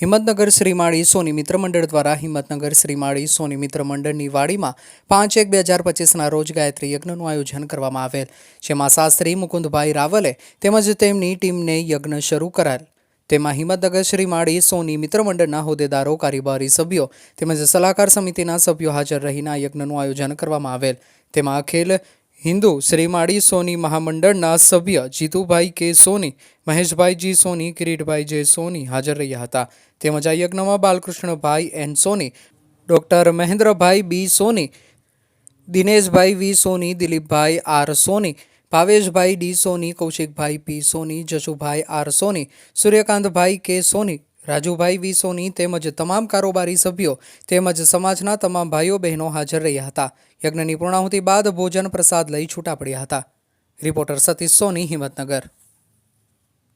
હિંમતનગર શ્રીમાળી સોની મિત્ર મંડળ દ્વારા હિંમતનગર શ્રીમાળી સોની મિત્ર મંડળની વાડીમાં પાંચ એક બે હજાર પચીસના રોજ ગાયત્રી યજ્ઞનું આયોજન કરવામાં આવેલ, જેમાં શાસ્ત્રી મુકુંદભાઈ રાવલે તેમજ તેમની ટીમને યજ્ઞ શરૂ કરાયેલ. તેમાં હિંમતનગર શ્રીમાળી સોની મિત્ર મંડળના હોદ્દેદારો, કારોબારી સભ્યો તેમજ સલાહકાર સમિતિના સભ્યો હાજર રહીને આ યજ્ઞનું આયોજન કરવામાં આવેલ. તેમાં અખિલ હિન્દુ શ્રીમાળી સોની મહામંડળના સભ્ય જીતુભાઈ કે સોની મહેશભાઈ જી સોની કિરીટભાઈ જે સોની હાજર રહ્યા હતા. તેમજ આ યજ્ઞમાં Balkrishnabhai N Soni, doctor Mahendrabhai B Soni, Dineshbhai V Soni, Dilipbhai R Soni, Bhaveshbhai D Soni, Kaushikbhai P Soni, Jashubhai R Soni, Suryakantbhai K Soni Rajubhai વી સોની તેમજ તમામ કારોબારી સભ્યો તેમજ સમાજના તમામ ભાઈઓ બહેનો હાજર રહ્યા હતા. યજ્ઞની પૂર્ણાહુતિ બાદ ભોજન પ્રસાદ લઈ છૂટા પડ્યા હતા. રિપોર્ટર સતીશ સોની, હિંમતનગર.